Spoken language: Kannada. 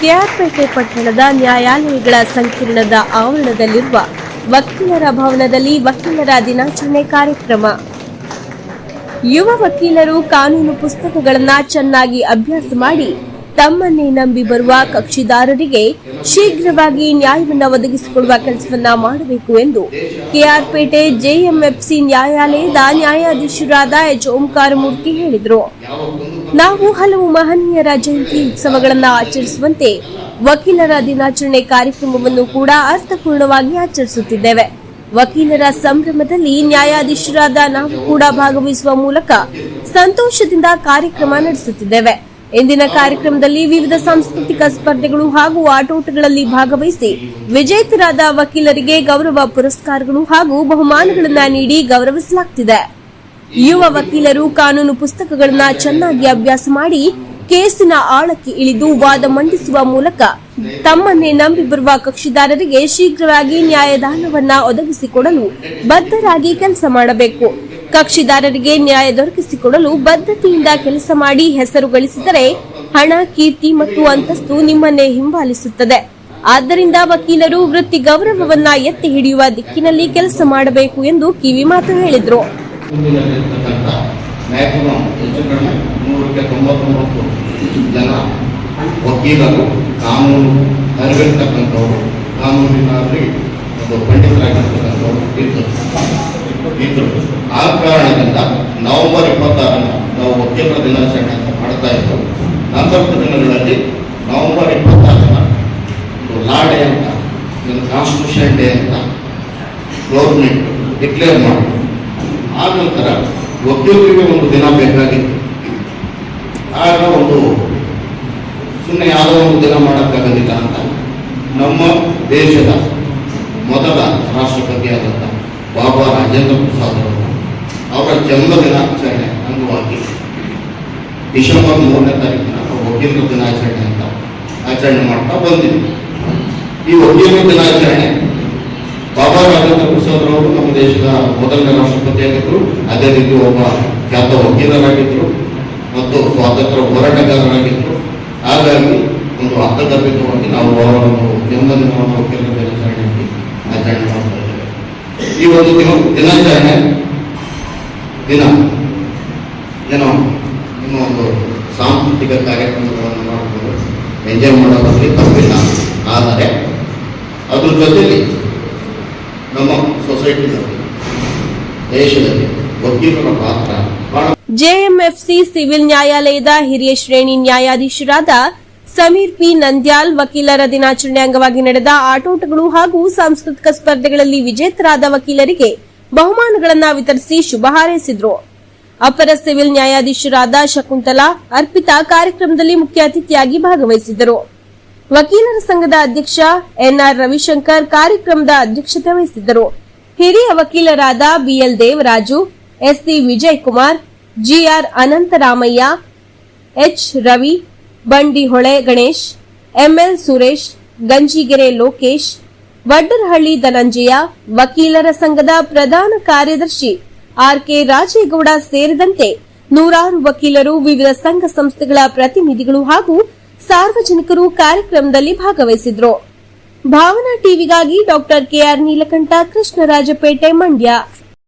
ಕೆಆರ್ಪೇಟೆ ಪಟ್ಟಣದ ನ್ಯಾಯಾಲಯಗಳ ಸಂಕೀರ್ಣದ ಆವರಣದಲ್ಲಿರುವ ವಕೀಲರ ಭವನದಲ್ಲಿ ವಕೀಲರ ದಿನಾಚರಣೆ ಕಾರ್ಯಕ್ರಮ. ಯುವ ವಕೀಲರು ಕಾನೂನು ಪುಸ್ತಕಗಳನ್ನು ಚೆನ್ನಾಗಿ ಅಭ್ಯಾಸ ಮಾಡಿ ತಮ್ಮನ್ನೇ ನಂಬಿ ಬರುವ ಕಕ್ಷಿದಾರರಿಗೆ ಶೀಘ್ರವಾಗಿ ನ್ಯಾಯವನ್ನು ಒದಗಿಸಿಕೊಡುವ ಕೆಲಸವನ್ನ ಮಾಡಬೇಕು ಎಂದು ಕೆಆರ್ಪೇಟೆ ಜೆಎಂಎಫ್ಸಿ ನ್ಯಾಯಾಲಯದ ನ್ಯಾಯಾಧೀಶರಾದ ಎಚ್ ಓಂಕಾರಮೂರ್ತಿ ಹೇಳಿದರು. ನಾವು ಹಲವು ಮಹನೀಯರ ಜಯಂತಿ ಉತ್ಸವಗಳನ್ನು ಆಚರಿಸುವಂತೆ ವಕೀಲರ ದಿನಾಚರಣೆ ಕಾರ್ಯಕ್ರಮವನ್ನು ಕೂಡ ಅರ್ಥಪೂರ್ಣವಾಗಿ ಆಚರಿಸುತ್ತಿದ್ದೇವೆ. ವಕೀಲರ ಸಂಭ್ರಮದಲ್ಲಿ ನ್ಯಾಯಾಧೀಶರಾದ ನಾವು ಕೂಡ ಭಾಗವಹಿಸುವ ಮೂಲಕ ಸಂತೋಷದಿಂದ ಕಾರ್ಯಕ್ರಮ ನಡೆಸುತ್ತಿದ್ದೇವೆ. ಇಂದಿನ ಕಾರ್ಯಕ್ರಮದಲ್ಲಿ ವಿವಿಧ ಸಾಂಸ್ಕೃತಿಕ ಸ್ಪರ್ಧೆಗಳು ಹಾಗೂ ಆಟೋಟಗಳಲ್ಲಿ ಭಾಗವಹಿಸಿ ವಿಜೇತರಾದ ವಕೀಲರಿಗೆ ಗೌರವ ಪುರಸ್ಕಾರಗಳು ಹಾಗೂ ಬಹುಮಾನಗಳನ್ನು ನೀಡಿ ಗೌರವಿಸಲಾಗುತ್ತಿದೆ ಯುವ ವಕೀಲರು ಕಾನೂನು ಪುಸ್ತಕಗಳನ್ನ ಚೆನ್ನಾಗಿ ಅಭ್ಯಾಸ ಮಾಡಿ ಕೇಸಿನ ಆಳಕ್ಕೆ ಇಳಿದು ವಾದ ಮಂಡಿಸುವ ಮೂಲಕ ತಮ್ಮನ್ನೇ ನಂಬಿ ಬರುವ ಕಕ್ಷಿದಾರರಿಗೆ ಶೀಘ್ರವಾಗಿ ನ್ಯಾಯದಾನವನ್ನ ಒದಗಿಸಿಕೊಡಲು ಬದ್ಧರಾಗಿ ಕೆಲಸ ಮಾಡಬೇಕು. ಕಕ್ಷಿದಾರರಿಗೆ ನ್ಯಾಯ ದೊರಕಿಸಿಕೊಡಲು ಬದ್ಧತೆಯಿಂದ ಕೆಲಸ ಮಾಡಿ ಹೆಸರು ಗಳಿಸಿದರೆ ಹಣ, ಕೀರ್ತಿ ಮತ್ತು ಅಂತಸ್ತು ನಿಮ್ಮನ್ನೇ ಹಿಂಬಾಲಿಸುತ್ತದೆ. ಆದ್ದರಿಂದ ವಕೀಲರು ವೃತ್ತಿ ಗೌರವವನ್ನ ಎತ್ತಿ ಹಿಡಿಯುವ ದಿಕ್ಕಿನಲ್ಲಿ ಕೆಲಸ ಮಾಡಬೇಕು ಎಂದು ಕಿವಿ ಮಾತು ಹೇಳಿದ್ರು. ಮುಂದಿನಲ್ಲಿರ್ತಕ್ಕಂಥ ಮ್ಯಾಕ್ಸಿಮಮ್ ಹೆಚ್ಚು ಕಡಿಮೆ ನೂರಕ್ಕೆ ತೊಂಬತ್ತೊಂಬತ್ತು ಜನ ವಕೀಲರು, ಕಾನೂನು ಅರಿವಿರ್ತಕ್ಕಂಥವ್ರು ಕಾನೂನಿನಲ್ಲಿ ಒಂದು ಪಂಡಿತರಾಗಿರ್ತಕ್ಕಂಥವ್ರು ಇದ್ದರು. ಇದ್ದರು. ಆ ಕಾರಣದಿಂದ ನವೆಂಬರ್ ಇಪ್ಪತ್ತಾರನ್ನು ನಾವು ವಕೀಲರ ದಿನಾಚರಣೆ ಮಾಡ್ತಾ ಇದ್ದೆವು ನಂತರ ದಿನಗಳಲ್ಲಿ ನವೆಂಬರ್ ಇಪ್ಪತ್ತಾರನ ಒಂದು ಲಾ ಡೇ ಅಂತ ಕಾನ್ಸ್ಟಿಟ್ಯೂಷನ್ ಡೇ ಅಂತ, ಗೌರ್ಮೆಂಟ್ ಡಿಕ್ಲೇರ್ ಮಾಡಿದ್ರು. ಆ ನಂತರ ವಕೀಲರಿಗೆ ಒಂದು ದಿನ ಬೇಕಾಗಿತ್ತು. ಆಗ ಒಂದು ಸುಮ್ಮನೆ ಯಾವುದೋ ಒಂದು ದಿನ ಮಾಡೋಕ್ಕಾಗೋದಿಲ್ಲ ಅಂತ. ನಮ್ಮ ದೇಶದ ಮೊದಲ ರಾಷ್ಟ್ರಪತಿಯಾದಂಥ ಬಾಬಾ ರಾಜೇಂದ್ರ ಪ್ರಸಾದ್ ಅವರು ಅವರ ಜನ್ಮ ದಿನಾಚರಣೆ ಅಂಗವಾಗಿ ಡಿಸೆಂಬರ್ ಮೂರನೇ ತಾರೀಕಿನ ವಕೀಲರ ದಿನಾಚರಣೆ ಅಂತ ಆಚರಣೆ ಮಾಡ್ತಾ ಬಂದಿದ್ವಿ. ಈ ವಕೀಲರ ದಿನಾಚರಣೆ ಬಾಬಾ ರಾಜೇಂದ್ರ ಪ್ರಸಾದ್ ಅವರು ನಮ್ಮ ದೇಶದ ಮೊದಲನೇ ರಾಷ್ಟ್ರಪತಿಯಾಗಿದ್ದರು ಅದೇ ರೀತಿ ಒಬ್ಬ ಖ್ಯಾತ ವಕೀಲರಾಗಿದ್ದರು ಮತ್ತು ಸ್ವಾತಂತ್ರ್ಯ ಹೋರಾಟಗಾರರಾಗಿದ್ದರು ಹಾಗಾಗಿ ಒಂದು ಅರ್ಥಗರ್ಭಿತವಾಗಿ ನಾವು ಅವರನ್ನು ಜನ್ಮದಿನವನ್ನು ವಕೀಲರ ದಿನಾಚರಣೆಯಲ್ಲಿ ಆಚರಣೆ ಮಾಡ್ತಾ ಇದ್ದೇವೆ. ಈ ಒಂದು ದಿನ, ದಿನಾಚರಣೆ ದಿನ, ಏನೋ ನಿಮ್ಮ ಒಂದು ಸಾಂಸ್ಕೃತಿಕ ಕಾರ್ಯಕ್ರಮಗಳನ್ನು ಮಾಡಿಕೊಂಡು ಎಂಜಾಯ್ ಮಾಡೋದ್ರಲ್ಲಿ ತಪ್ಪಿಲ್ಲ. ಆದರೆ, ಅದ್ರ ಜೊತೆಲಿ ನಮ್ಮ ಸೊಸೈಟಿನಲ್ಲಿ ದೇಶದಲ್ಲಿ ವಕೀಲರ ಪಾತ್ರ ಜೆಎಂಎಫ್ಸಿ ಸಿವಿಲ್ ನ್ಯಾಯಾಲಯದ ಹಿರಿಯ ಶ್ರೇಣಿ ನ್ಯಾಯಾಧೀಶರಾದ ಸಮೀರ್ ಪಿ ನಂದ್ಯಾಲ್ ವಕೀಲರ ದಿನಾಚರಣೆ ಅಂಗವಾಗಿ ನಡೆದ ಆಟೋಟಗಳು ಹಾಗೂ ಸಾಂಸ್ಕೃತಿಕ ಸ್ಪರ್ಧೆಗಳಲ್ಲಿ ವಿಜೇತರಾದ ವಕೀಲರಿಗೆ ಬಹುಮಾನಗಳನ್ನು ವಿತರಿಸಿ ಶುಭ ಹಾರೈಸಿದರು. ಅಪರ ಸಿವಿಲ್ ನ್ಯಾಯಾಧೀಶರಾದ ಶಕುಂತಲಾ ಅರ್ಪಿತಾ ಕಾರ್ಯಕ್ರಮದಲ್ಲಿ ಮುಖ್ಯ ಅತಿಥಿಯಾಗಿ ಭಾಗವಹಿಸಿದ್ದರು. ವಕೀಲರ ಸಂಘದ ಅಧ್ಯಕ್ಷ ಎನ್ಆರ್ ರವಿಶಂಕರ್ ಕಾರ್ಯಕ್ರಮದ ಅಧ್ಯಕ್ಷತೆ ವಹಿಸಿದ್ದರು. ಹಿರಿಯ ವಕೀಲರಾದ BL Devaraju, SC Vijay Kumar GR Anantharamaiah, H Ravi Bandihole Ganesh, ML Suresh, Ganjigere Lokesh, Vaddarahalli Dhananjaya, ವಕೀಲರ ಸಂಘದ ಪ್ರಧಾನ ಕಾರ್ಯದರ್ಶಿ ಆರ್ಕೆ ರಾಜೇಗೌಡ ಸೇರಿದಂತೆ ನೂರಾರು ವಕೀಲರು ವಿವಿಧ ಸಂಘ ಸಂಸ್ಥೆಗಳ ಪ್ರತಿನಿಧಿಗಳು ಹಾಗೂ ಸಾರ್ವಜನಿಕರು ಕಾರ್ಯಕ್ರಮದಲ್ಲಿ ಭಾಗವಹಿಸಿದ್ರು. ಭಾವನಾ ಟಿವಿಗಾಗಿ ಡಾಕ್ಟರ್ ಕೆಆರ್ ನೀಲಕಂಠ ಕೃಷ್ಣರಾಜಪೇಟೆ ಮಂಡ್ಯ.